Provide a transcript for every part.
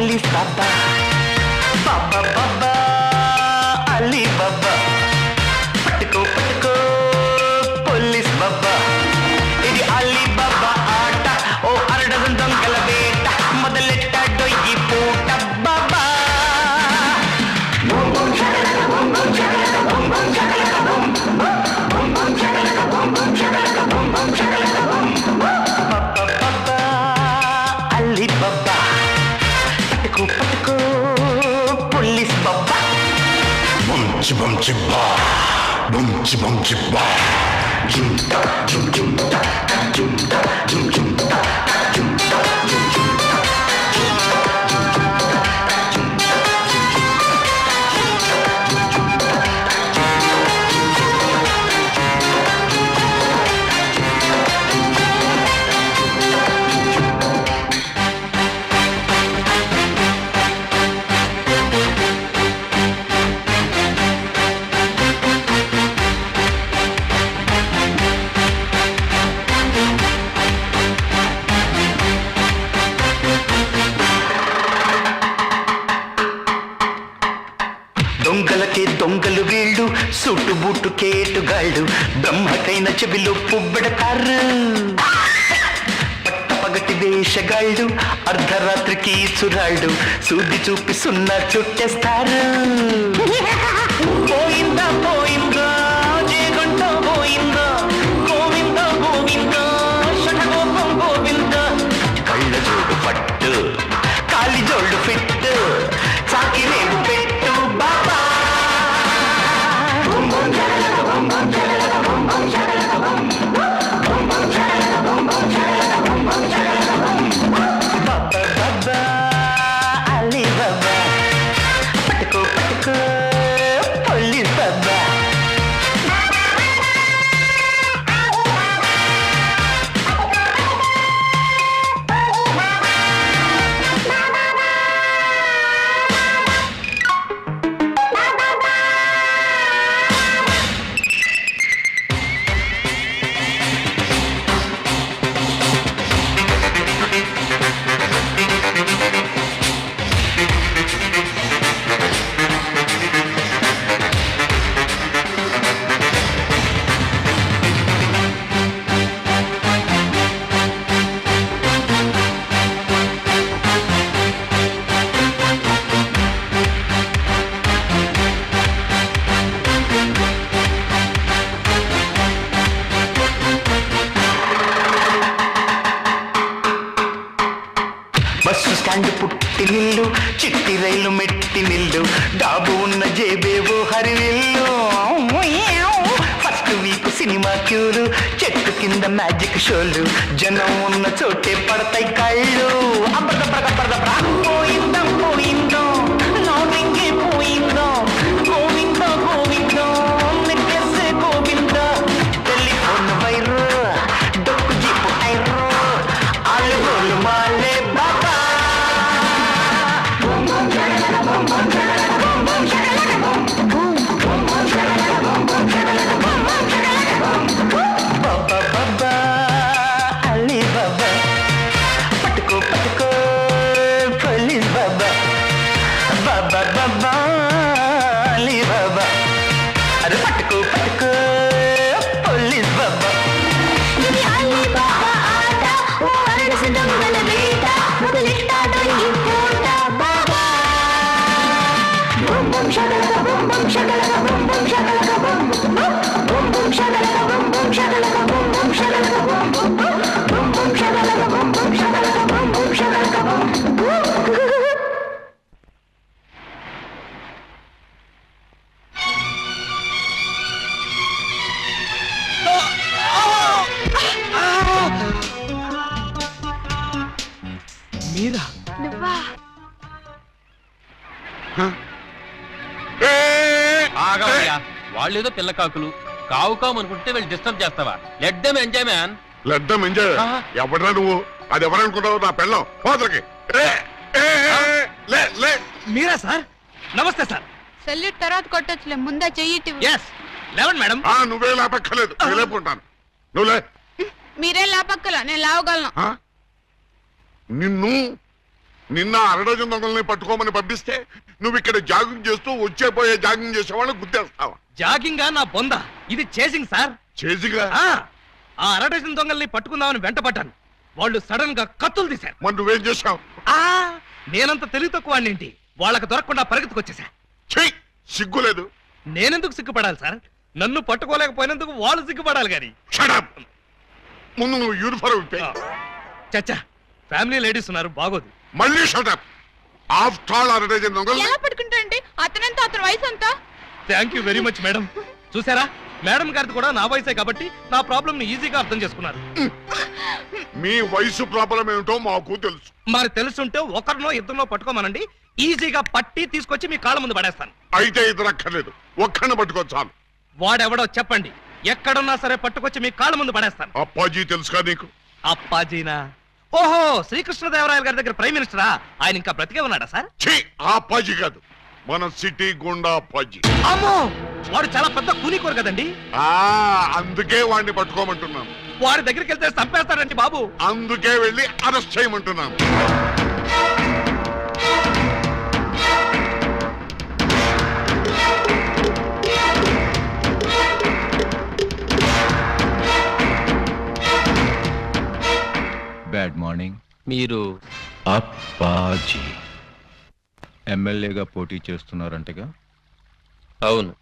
Police bum chip ba bum chip bum chip ba jum ta jum jum ta jum ta jum jum ta jum ta jum సుట్టు బుట్టు కేటుగాళ్ళు బ్రహ్మకైన చెవిలో పువ్వెడతారు పట్టపగటి వేషగాళ్ళు అర్ధరాత్రికి చురాళ్ళు సూది చూపి సున్నా చుట్టేస్తారు. పోయిందా పోయిందా cinema క్యూలు చెట్టు కింద మ్యాజిక్ షోలు. జనం ఉన్న చోటే పడతాయి కళ్ళు. అబ్బదబ్బదబ్బదబ్బా. పోయిందా మీరా? నువ్వా? ఆగవయ్యా. వాళ్ళేదో పిల్ల కాకులు. కావు కావు అనుకుంటే వీళ్ళు డిస్టర్బ్ చేస్తావా? లెట్ దెమ్ ఎంజాయ్ మ్యాన్ లడ్డం ఎంజాయ్ ఆహా. ఎవడరా నువ్వు? అది ఎవరనుకుంటావు నా పెళ్ళం. పోతలకి ఏ, ఏ, ఏ, లే లే. మీరా సార్? నమస్తే సార్. సెల్యూట్ తర్వాత కొట్టొచ్చులే. ముందా చెయ్యిటి ఎస్ లెవెన్ మేడం. ఆ నువ్వే లేపక్కర్లేదు. నేను లేపుకుంటాను. నువ్వు లే. మీరేం లాపక్కల నేను లావగలను? నిన్ను నిన్న అరడజన్ దొంగల్ని పట్టుకోమని పంపిస్తే నువ్వు ఇక్కడ జాగింగ్ చేస్తూ వచ్చే పోయే జాగింగ్ చేసే వాళ్ళని గుర్తేస్తావా జాగింగా నా బొంద. ఇది చేసింగ్ సార్. చేసిగా? ఆ ఆ అరడజన్ దొంగల్ని పట్టుకుందామని వెంట పడ్డాను. వాళ్ళు సడన్గా కత్తులు తీశారు. మరి నువ్వేం చేశావు? ఆ నేనంత తెలివి తక్కువ వాడినేంటి? వాళ్ళకి దొరకకుండా పరిగెత్తుకొచ్చేసా చెయ్యి సిగ్గులేదు. నేనెందుకు సిగ్గుపడాలి సార్? నన్ను పట్టుకోలేకపోయినందుకు వాళ్ళు సిగ్గుపడాలి షడప్ ముందు నువ్వు యూనిఫారం ఇప్పే చచ్చా. ఫ్యామిలీ లేడీస్ ఉన్నారు బాగోదు. మళ్ళీ షటప్ ఆఫ్టర్ ఆల్ అరడజన్ దొంగలు. ఎలా పట్టుకుంటారండి అతనంతా అతని వయసు అంతా thank you very much madam చూసారా? మేడం గారిది కూడా నా వయసే కాబట్టి నా ప్రాబ్లమ్ని ఈజీగా అర్థం చేసుకున్నారు. మీ వయసు ప్రాబ్లం ఏమిటో మాకు తెలుసు. మరి తెలుసుంటే ఒకరినో ఇద్దరినో పట్టుకోమనండి. ఈజీగా పట్టి తీసుకొచ్చి మీ కాళ్ళ ముందు పడేస్తాను. అయితే ఇద్దరు అక్కర్లేదు ఒక్కడిని పట్టుకో చాలు. వాడెవడో చెప్పండి. ఎక్కడున్నా సరే పట్టుకొచ్చి మీ కాళ్ళ ముందు పడేస్తాను. అప్పాజీ తెలుసుగా నీకు? అప్పాజీనా? ఓహో శ్రీకృష్ణదేవరాయల గారి దగ్గర ప్రైమ్ మినిస్టరా? ఆయన ఇంకా బ్రతికే ఉన్నాడా సార్? ఛీ ఆ అప్పాజీ కాదు. మన సిటీ గుండా అప్పాజీ అమ్మో వాడు చాలా పెద్ద కూలికోరు కదండి. ఆ అందుకే వాడిని పట్టుకోమంటున్నాను. వాడి దగ్గరికి వెళ్తే చంపేస్తాడండి బాబు. అందుకే వెళ్ళి అరెస్ట్ చేయమంటున్నాను. మీరు అప్పాజీ. ఎమ్మెల్యేగా పోటీ చేస్తున్నారంటగా? అవును.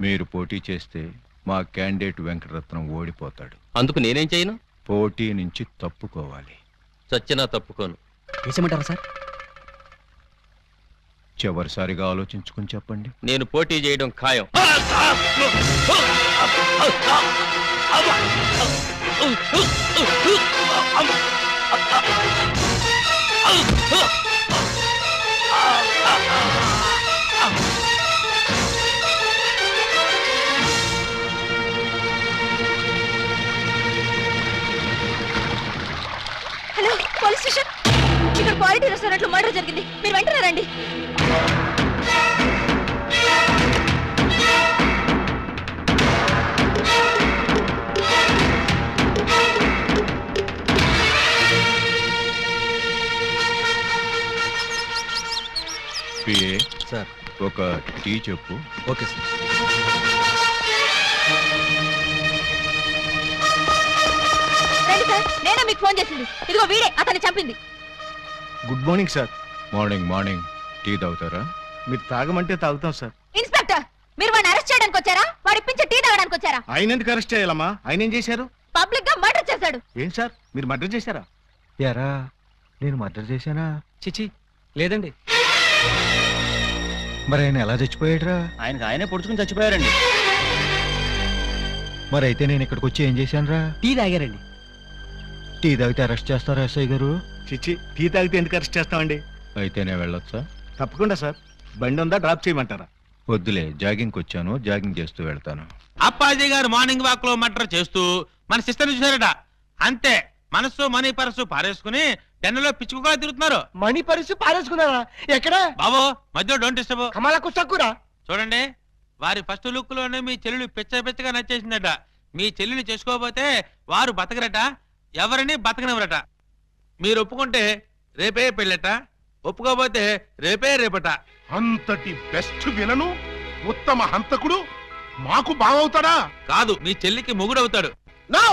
మీరు పోటీ చేస్తే మా క్యాండిడేట్ వెంకటరత్నం ఓడిపోతాడు. అందుకు నేనేం చేయను? పోటీ నుంచి తప్పుకోవాలి. చచ్చినా తప్పుకోను. వేసేమంటారా సార్? చివరిసారిగా ఆలోచించుకుని చెప్పండి. నేను పోటీ చేయడం ఖాయం. Hello police station? ఇక్కడ క్వాలిటీ రెస్టారెంట్లో మర్డర్ జరిగింది. మీరు వెంటనే రండి. PA sir. ఒక టీ చెప్పు. Okay sir. రండి సార్ నేనే మీకు ఫోన్ చేసింది. ఇదిగో వీడే అతన్ని చంపింది. Good morning sir. Morning morning. Tea తాగుతారా? మీరు తాగమంటే తాగుతాం సార్. ఇన్స్పెక్టర్ మీరు వాడిని అరెస్ట్ చేయడానికి వచ్చారా? వాడి ఇప్పించే టీ తాగడానికి వచ్చారా? ఆయన ఎందుకు అరెస్ట్ చేయాలమ్మా? ఆయన ఏం చేశారు? పబ్లిక్గా మర్డర్ చేశాడు. ఏం సార్? మీరు మర్డర్ చేశారా? ఎరా నేను మర్డర్ చేశానా? చిచి లేదండి. మరి ఆయన ఎలా చచ్చిపోయాడురా? ఆయనకు ఆయనే పొడుచుకుని చచ్చిపోయారండి. మరి అయితే నేను ఇక్కడికి వచ్చి ఏం చేశానురా? టీ తాగారండి. టీ తాగితే అరెస్ట్ చేస్తారా ఎస్ఐ గారు? చిచ్చి టీ తాగితే ఎందుకు అరెస్ట్ చేస్తామండి? అయితే నేను వెళ్ళొచ్చా? తప్పకుండా సార్. బండి ఉందా డ్రాప్ చేయమంటారా? వద్దులే జాగింగ్కి వచ్చాను జాగింగ్ చేస్తూ వెళ్తాను. అప్పాజీ గారు మార్నింగ్ వాక్లో మటర్ చేస్తూ మన సిస్టర్ చూసారట అంతే మనసు మనీ పరసు పారేసుకుని టెన్నులో పిచ్చుకుగా తిరుగుతున్నారు. మణి పరిస్థితి పారేసుకున్నారా? ఎక్కడ? బాబు మధ్యలో డోంట్ డిస్టర్బ్. కమలకు చక్కురా చూడండి వారి ఫస్ట్ లుక్లోనే మీ చెల్లెలు పిచ్చ పిచ్చగా నచ్చేసిందట. మీ చెల్లిని చేసుకోకపోతే వారు బతకరట ఎవరిని బతకనివ్వరట. మీరు ఒప్పుకుంటే రేపే పెళ్ళట ఒప్పుకోకపోతే రేపే రేపట. అంతటి బెస్ట్ విలను ఉత్తమ హంతకుడు మాకు బావవుతాడా? కాదు మీ చెల్లికి మొగుడవుతాడు. నో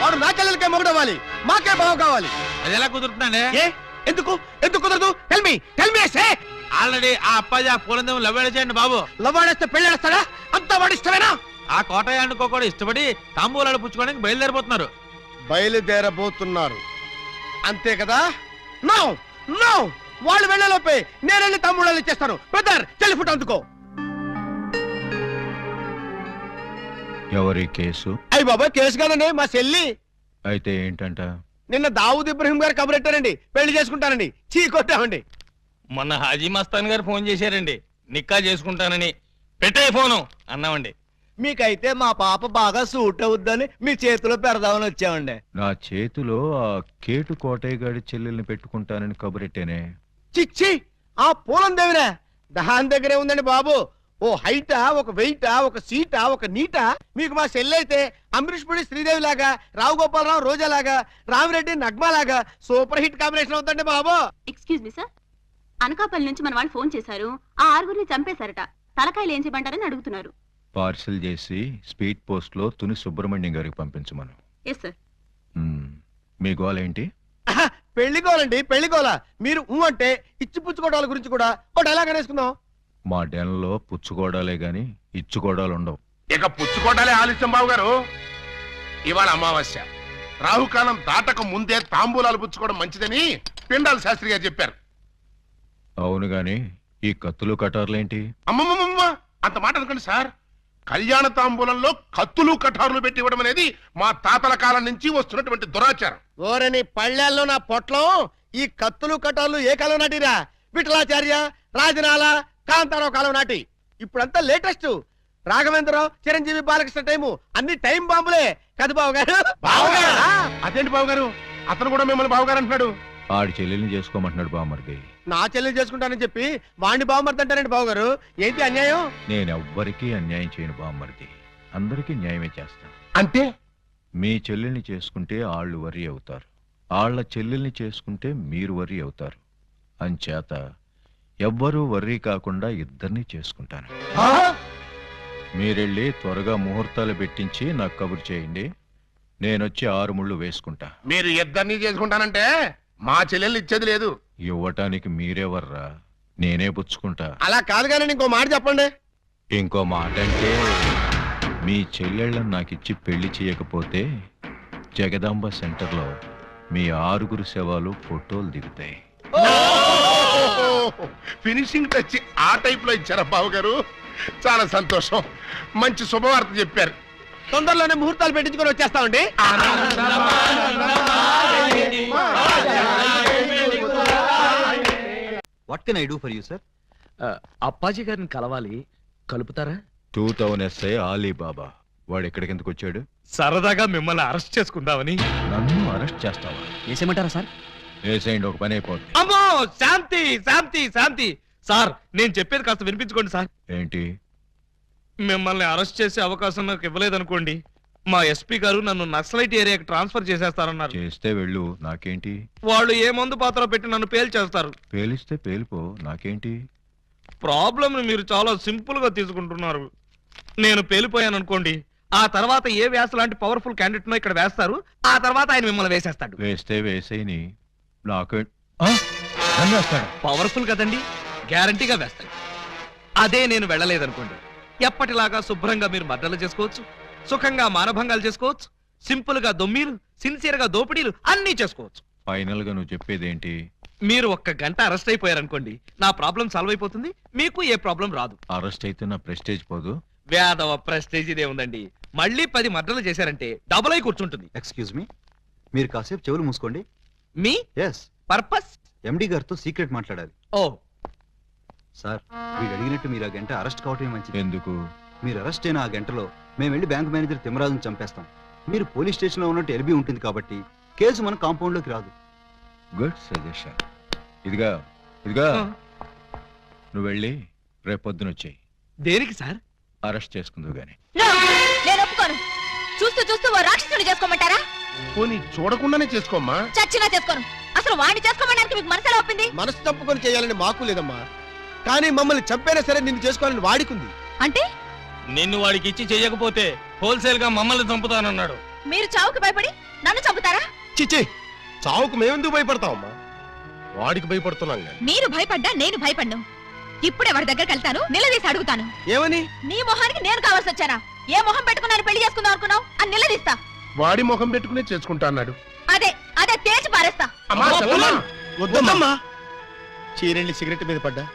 వాడు నా చెల్లెలకే మొగుడవ్వాలి. మాకే బావ కావాలి. అది ఎలా కుదురుతుందండి? ఏ? ఎందుకు? ఎందుకు కుదరదు? Tell me tell me say already ఆ అప్పాజీ ఆ పూలందం లవ్వేడ చేయండి బాబు. లవ్వాడేస్తే పెళ్ళేస్తాడా అంతా వాడు ఇష్టమేనా? ఆ కోటయానుకో కూడా ఇష్టపడి తాంబూలాలు పుచ్చుకోవడానికి బయలుదేరిపోతున్నారు బయలుదేరబోతున్నారు. అంతే కదా? నో నో వాళ్ళు వెళ్ళలోపే నేను వెళ్ళి తమ్ముళ్ళు ఇచ్చేస్తాను. బ్రదర్ టెలిఫోన్ అందుకో ఎవరి కేసు? అయ్యి బాబా కేసు కాదండి మా చెల్లి. అయితే ఏంటంట? నిన్న దావుద్ ఇబ్రహీం గారు కబురెట్టారండి పెళ్ళి చేసుకుంటానండి. చీ కొట్టామండి. మొన్న హాజీ మస్తాన్ గారు ఫోన్ చేశారండి. నిక్కా చేసుకుంటానని. పెట్టే ఫోను అన్నామండి. మీకైతే మా పాప బాగా సూట్ అవుద్దని మీ చేతిలో పెడదామని వచ్చామండి. నా చేతిలో ఆ కేటు కోటయ్య గారి చెల్లెల్ని పెట్టుకుంటానని కబురెట్టేనే చిచ్చి ఆ పూలం దేవిరా. దాని దగ్గరే ఉందండి బాబు. ఓ హైటా ఒక వెయిటా ఒక సీటా ఒక నీటా? మీకు మా సెల్ అయితే అమరీష్ పుడి శ్రీదేవి లాగా రావు గోపాలరావు రోజా లాగా రామిరెడ్డి నగ్మా లాగా సూపర్ హిట్ కాంబినేషన్ అవుతుందండి బాబు. Excuse me sir. అనకాపల్లి నుంచి మన వాళ్ళు ఫోన్ చేశారు. ఆ ఆరుగురిని చంపేశారట. తలకాయలు ఏం చేయమంటారని అడుగుతున్నారు. పార్సిల్ చేసి స్పీడ్ పోస్ట్లో తుని సుబ్రహ్మణ్యం గారికి పంపించమను. Yes sir. మీ గోల్ ఏంటి? పెళ్ళి గోలండి పెళ్ళి గోల. మీరు ఊ అంటే ఇచ్చి పుచ్చుకోవడాల గురించి కూడా ఓ డైలాగ్ అనేసుకుందాం. మా డెన్లో పుచ్చుకోవడాలే గాని ఇచ్చుకోవడాలు ఉండవు ఇక పుచ్చుకోవడాలే ఆలస్యం బాబు గారు. ఇవాళ అమావాస్య. రాహుకాలం దాటక ముందే తాంబూలాలు పుచ్చుకోవడం మంచిదని పిండాల శాస్త్రి గారు చెప్పారు. అవును గాని ఈ కత్తులు కటార్లేంటి? అమ్మమ్మమ్మ అంత మాట అనుకోండి సార్. కళ్యాణ తాంబూలంలో కత్తులు కఠారులు పెట్టి ఇవ్వడం అనేది మా తాతల కాలం నుంచి వస్తున్నటువంటి దురాచారం. ఓరని పళ్ళెల్లో నా పొట్లం ఈ కత్తులు కటాలు ఏ కాలం నాటిరా? విఠలాచార్య రాజనాల కాంతారావు కాలం నాటి. ఇప్పుడంతా లేటెస్ట్. రాఘవేంద్రరావు చిరంజీవి బాలకృష్ణ టైము. అన్ని టైం బాంబులే. కదా బాబు గారు అదేంటి బాబు గారు అతను కూడా మిమ్మల్ని బాబు గారు అంటున్నాడు. ఆడి చెల్లెల్ని చేసుకోమంటున్నాడు బామ్మర్ది నా చెల్లి చేసుకుంటానని చెప్పి వాణ్ణి బాగుమర్తంటారండి బాబు గారు ఏంటి అన్యాయం? నేనెవ్వరికీ అన్యాయం చేయను బామ్మర్ది అందరికీ న్యాయమే చేస్తా. అంటే మీ చెల్లెల్ని చేసుకుంటే ఆళ్ళు వరి అవుతారు. ఆళ్ళ చెల్లెల్ని చేసుకుంటే మీరు వరి అవుతారు. అంచేత ఎవ్వరూ వర్రీ కాకుండా ఇద్దరిని చేసుకుంటాను. మీరెళ్ళి త్వరగా ముహూర్తాలు పెట్టించి నాకు కబురు చేయండి. నేనొచ్చి ఆరు ముళ్ళు వేసుకుంటా. మీరు ఇద్దరిని చేసుకుంటానంటే మా చెల్లెళ్ళు ఇచ్చేది లేదు. ఇవ్వటానికి మీరెవర్రా నేనే పుచ్చుకుంటా. అలా కాదు కానీ ఇంకో మాట చెప్పండి. ఇంకో మాట అంటే మీ చెల్లెళ్ళని నాకిచ్చి పెళ్ళి చేయకపోతే జగదాంబ సెంటర్లో మీ ఆరుగురు శవాలు ఫోటోలు దిగుతాయి. ఫినిషింగ్ టచ్ ఆ టైప్లో ఇచ్చారా బాబు గారు? చాలా సంతోషం. మంచి శుభవార్త చెప్పారు. తొందరలోనే ముహూర్తాలు పెట్టించుకొని వచ్చేస్తామండి. What can I do for you sir Appaji గారిని కలవాలి. కలుపుతారా? టూ థౌజండ్ ఎస్ఐ ఆలీబాబా వాడు ఎక్కడికి ఎందుకు వచ్చాడు? సరదాగా మిమ్మల్ని అరెస్ట్ చేసుకుందామని. నన్ను అరెస్ట్ చేస్తావా? వేసేయమంటారా సార్ వేసేయండి ఒక పని అయిపోద్ది. అమ్మో శాంతి శాంతి శాంతి. సార్ నేను చెప్పేది కాస్త వినిపించుకోండి సార్. ఏంటి? మిమ్మల్ని అరెస్ట్ చేసే అవకాశం నాకు ఇవ్వలేదనుకోండి. మా ఎస్పీ గారు నన్ను నక్సలైట్ ఏరియాకి ట్రాన్స్ఫర్ చేసేస్తారన్నారు. చేస్తే వెళ్ళు నాకేంటి? వాళ్ళు ఏ మందు పాత్ర పెట్టి నన్ను పేల్చేస్తారు పేలిస్తే పేలిపో నాకేంటి? ప్రాబ్లం మీరు చాలా సింపుల్గా తీసుకుంటున్నారు. నేను పేలిపోయాను అనుకోండి ఆ తర్వాత ఏ వ్యాస లాంటి పవర్ఫుల్ క్యాండిడేట్ ఇక్కడ వేస్తారు ఆ తర్వాత ఆయన మిమ్మల్ని వేసేస్తాడు. వేస్తే వేసేయని. వేస్తాడు? పవర్ఫుల్ కదండి. గ్యారంటీగా వేస్తాడు. అదే నేను వెళ్ళలేదనుకోండి. ఎప్పటిలాగా శుభ్రంగా మీరు మర్డర్లు చేసుకోవచ్చు. సుఖంగా మానభంగాలు చేసుకోవచ్చు. సింపుల్గా దొమ్మీలు సిన్సియర్గా దోపిడీలు అన్నీ చేసుకోవచ్చు. ఫైనల్గా నువ్వు చెప్పేది ఏంటి మీరు ఒక్క గంట అరెస్ట్ అయిపోయారనుకోండి నా ప్రాబ్లం సాల్వ్ అయిపోతుంది. మీకు ఏ ప్రాబ్లం రాదు. అరెస్ట్ అయితే నా ప్రెస్టేజ్ పోదు. వేదవ ప్రెస్టేజ్ ఇదే ఉందండి. మళ్ళీ పది మర్డర్లు చేశారంటే డబుల్ అయి కూర్చుంటుంది. ఎక్స్క్యూజ్ మీ మీరు కాసేపు చెవులు మూసుకోండి. మీ? Yes purpose? ఎండి గారితో సీక్రెట్ మాట్లాడాలి. ఓ. సార్ వీడు అడిగినట్టు మీరు ఆ గంట అరెస్ట్ కావటమే మంచిది. ఎందుకు? మీరు అరెస్ట్ అయిన ఆ గంటలో మేము వెళ్ళి బ్యాంక్ మేనేజర్ తిమ్మరాజును చంపేస్తాం. మీరు పోలీస్ స్టేషన్లో ఉన్నట్టు ఎల్బీ ఉంటుంది కాబట్టి కేసు మన కాంపౌండ్లోకి రాదు. గుడ్ సజెషన్ ఇదిగా ఇదిగా. నువ్వు వెళ్ళి రేపు పొద్దున వచ్చేయి. దేనికి సార్? అరెస్ట్ చేసుకుందువు గాని. నేను చూస్తూ చూస్తూ ఓ రాక్షసుని చేసుకోమంటారా? పోనీ చూడకుండానే చేసుకోమ్మా. చచ్చినా చేసుకోను. అసలు వాడిని చేసుకోమడానికి మీకు మనసులో ఒప్పింది? మనసు తప్పుకొని చేయాలని మాకు లేదమ్మా. కానీ మమ్మల్ని చంపైనా సరే నిన్ను చేసుకోవాలని వాడికుంది. అంటే? నిన్ను వాడికి ఇచ్చి చేయకపోతే హోల్సేల్గా మమ్మల్ని చంపుతానన్నాడు. మీరు చావుకి భయపడి నన్ను చంపుతారా? చిచ్చి చావుకు మేమెందుకు భయపడతామమ్మా వాడికి భయపడుతున్నాం కానీ మీరు భయపడ్డా నేను భయపడ్ను. ఇప్పుడే వాడి దగ్గరికి వెళ్తాను నిలదీసి అడుగుతాను. ఏమని? నీ మొహానికి నేను కావాల్సి వచ్చానా? ఏ మొహం పెట్టుకున్నాను పెళ్ళి చేసుకుందాం అనుకున్నావు? అని నిలదీస్తా. వాడి ముఖం పెట్టుకునే చేసుకుంటా అన్నాడు. అదే అదే తేల్చి పారేస్తా. అమ్మా, చెల్లమ్మా. వద్దమ్మా. చీరెళ్ళి సిగరెట్ మీద పడ్డా?